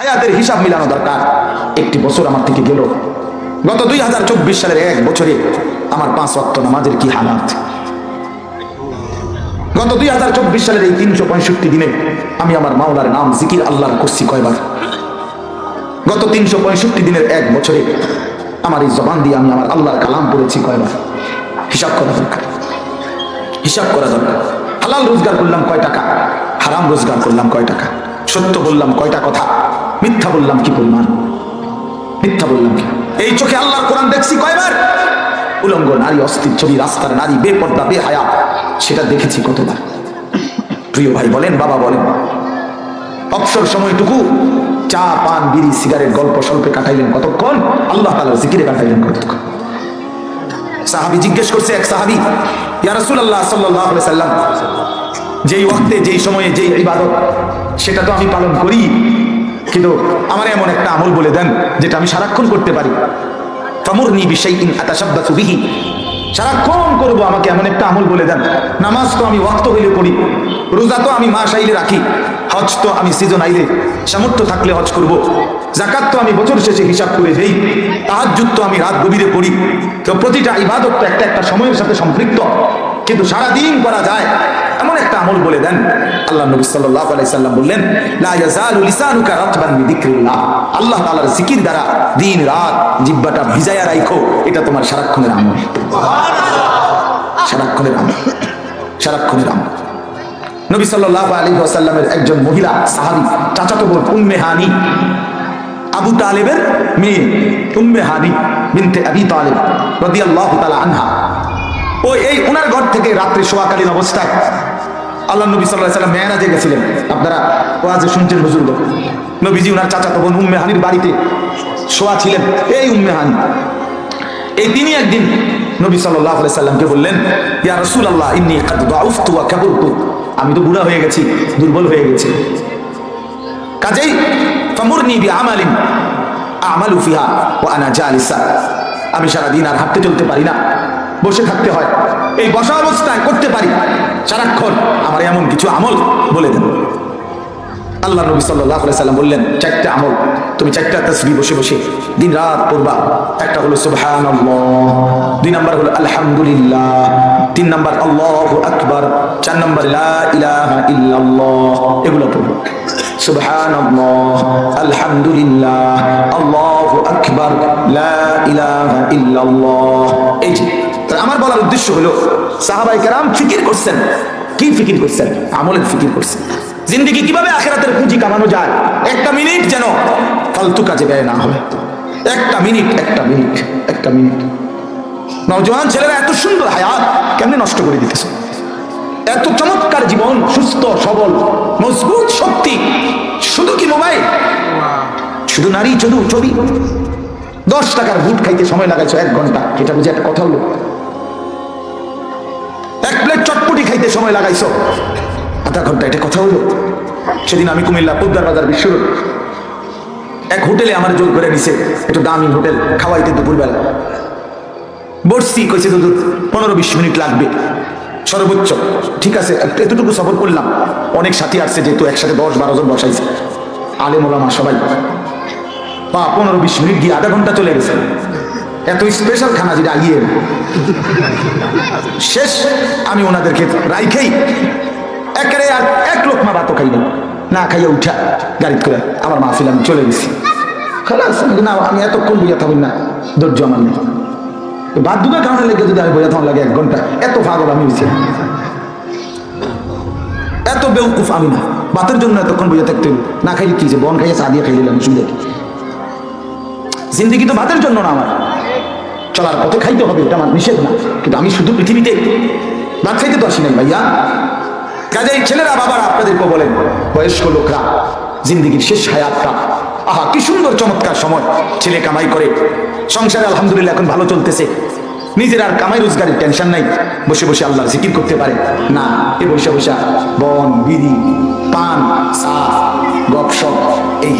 হায়াতের হিসাব মিলানো দরকার। একটি বছর আমার থেকে গেল। গত দুই হাজার চব্বিশ সালের এক বছরে আমার পাঁচ ওয়াক্ত নামাজের কি হালাত? গত দুই হাজার চব্বিশ সালের এই তিনশো পঁয়ষট্টি দিনে আমি আমার মাওলার নাম জিকির আল্লাহর করছি কয়বার? গত তিনশো পঁয়ষট্টি দিনের এক বছরে আমার এই জবান দিয়ে আমি আমার আল্লাহর কালাম পড়েছি কয়বার? হিসাব করা দরকার। হিসাব করা দরকার। হালাল রোজগার করলাম কয় টাকা? হারাম রোজগার করলাম কয় টাকা? সত্য বললাম কয়টা কথা? মিথ্যা বললাম কি পরিমাণ মিথ্যা বললাম কি? এই চোখে আল্লাহর কোরআন দেখছি কয়বার? উলঙ্গ নারী, অস্থির ছবি, রাস্তার নারী, বেপর্দা, বেহায়া, সেটা দেখেছি কতবার? প্রিয় ভাই বলেন, বাবা বলেন। অবসর সময়টুকু চা, পান, বিড়ি, সিগারেট, গল্প, স্বল্পে কাটাইলেন কতক্ষণ? আল্লাহ তালার জিকিরে কাটাইলেন কতক্ষণ? সাহাবি জিজ্ঞেস করছে এক সাহাবি ইয়ারসুল আল্লাহ আলাইহি সাল্লাম যেই ওয়াক্তে, যেই সময়ে, যেই ইবাদত, সেটা তো আমি পালন করি কিন্তু আমার এমন একটা আমল বলে দেন, যেটা আমি সারাক্ষণ করতে পারি। ফামুরনি বিশাইইন আতাশাব্বাসু বিহি। সারাক্ষণ করব, আমাকে এমন একটা আমল বলে দেন। নামাজ তো আমি ওয়াক্ত হইলে পড়ি, রোজা তো আমি মাস আইলে রাখি, হজ তো আমি সিজন আইলে, সামর্থ্য থাকলে হজ করব। জাকাত তো আমি বছর শেষে হিসাব করে দেই, তাহাজ্জুদ তো আমি রাত গভীরে পড়ি। তো প্রতিটা ইবাদত তো একটা একটা সময়ের সাথে সম্পৃক্ত। কিন্তু সারাদিন করা যায় এমন একটা আমল বলে দেন। আল্লাহ নবী সাল্লাল্লাহু আলাইহি সাল্লাম বললেন লিসানুকা রাতবান বিযিকরিল্লাহ আল্লাহ তাআলার জিকির দ্বারা দিন রাত জিহ্বাটা ভিজায়া রাখো এটা তোমার সারাক্ষণের আমল। সারাক্ষণের আমল। সারাক্ষণের আমল। নবী সাল্লাল্লাহু আলাইহি ওয়াসাল্লামের একজন মহিলা সাহাবী চাচাতো বোন উম্মে হানি। আবু তালেবের মেয়ে উম্মে হানি বিনতে আবি তালেব রাদিয়াল্লাহু তাআলা আনহা। ও এই ওনার ঘর থেকে রাত্রে শোয়াকালীন অবস্থায় আল্লাহ নবী সাল্লাহ সাল্লাম মেয়েরাজে গেছিলেন। আপনারা ওয়াজে শুনছেন হুজুর নবীজি ওনার চাচাতো বোন উম্মে হানির বাড়িতে শোয়া ছিলেন। এই উম্মে হানি। এই তিনি একদিন নবী সাল্লাহ সাল্লামকে বললেন, ইয়া রসুল আল্লাহ ইন্নি ওয়া কাবুরতু। আমি তো বুড়া হয়ে গেছি, দুর্বল হয়ে গেছি। কাজেই ফামুরনি বি আমালিন আমালু ফিহা ও আনা জালিসা। আমি সারাদিন আর হাঁটতে চলতে পারি না। বসে থাকতে হয়। এই বসা অবস্থায় করতে পারি। সারাক্ষণ আমার এমন কিছু আমল বলে দেন। আল্লাহ নবী সাল্লাহ সাল্লাম বললেন, চারটা আমল, তুমি চারটা তসবি বসে বসে দিন রাত পড়বা। একটা হলো সুবহান দুই নাম্বার হলো আলহামদুলিল্লাহ, তিন নাম্বার আল্লাহ আকবার, চার নাম্বার এগুলো পড়ব সুবহান আলহামদুলিল্লাহ, আল্লাহু আকবার ইলাহা ইল্লাল্লাহ, এই যে আমার বলার উদ্দেশ্য হলো, সাহাবাই কেরাম ফিকির করছেন। কি ফিকির করছেন? আমলের ফিকির করছেন। জিন্দিগি কীভাবে আখেরাতের পুঁজি কামানো যায়? একটা মিনিট যেন ফালতু কাজে ব্যয় না হয়। একটা মিনিট একটা মিনিট একটা মিনিট। নজওয়ান ছেলেরা এত সুন্দর হায়াত কেমনে নষ্ট করে দিতেছে? এত চমৎকার জীবন, সুস্থ, সবল, মজবুত শক্তি। শুধু কি মোবাইল? শুধু নারী শুধু ছবি। দশ টাকার ভুট খাইতে সময় লাগাইছো এক ঘণ্টা। এটা বুঝে একটা কথা হলো। খাইতে সময় লাগাইছো? আধা ঘণ্টা এটা কথা হলো সেদিন আমি কুমিল্লা পোদ্দার বাজার বিশ্ব এক হোটেলে আমার জোর করে নিছে, একটু দামি হোটেল, খাওয়াইতে দুপুরবেলা। বসছি কইছে তো পনেরো বিশ মিনিট লাগবে। সর্বোচ্চ, ঠিক আছে এতটুকু সফর করলাম। অনেক সাথী আসছে যেহেতু একসাথে দশ বারো জন বসাইছে। আলেম সবাই। বা পনেরো বিশ মিনিট গিয়ে আধা ঘণ্টা চলে গেছে। এত স্পেশাল খানা যেটা আইয়ে। শেষ, আমি ওনাদেরকে রাইখেই একেবারে আর এক লোক মা ভাতও খাইনি না খাইয়া উঠা, গাড়িতে করে আমার মাহফিল আমি চলে গেছি। খালাস না, আমি এতক্ষণ বুঝা থাকুন না, ধৈর্য আমার নেই। বাদ দুটা কারণে লেগে যদি আমি বোঝা লাগে এক ঘণ্টা, এত পাগল আমি হয়েছি এত বেউকুফ আমি না। বাতের জন্য এতক্ষণ বুঝে থাকতে না খাইলে কি বন খাইয়া চা দিয়ে খাই দিলাম সুবিধা জিন্দিগি তো ভাতের জন্য না আমার। চলার পথে খাইতে হবে, এটা আমার নিষেধ না। কিন্তু আমি শুধু পৃথিবীতে ভাত খাইতে তো আসি নাই ভাইয়া। কাজেই ছেলেরা, বাবারা আপনাদেরকে বলেন, বয়স্ক লোকরা, জিন্দিগির শেষ হায়াতটা, আহা, কি সুন্দর চমৎকার সময় ছেলে কামাই করে। সংসারে আলহামদুলিল্লাহ এখন ভালো চলতেছে। নিজের আর কামাই রোজগারের টেনশন নাই। বসে বসে আল্লাহ জিকির করতে পারে। না, এ বসে বসে বন, বিড়ি, পান চা গপসপ, এই।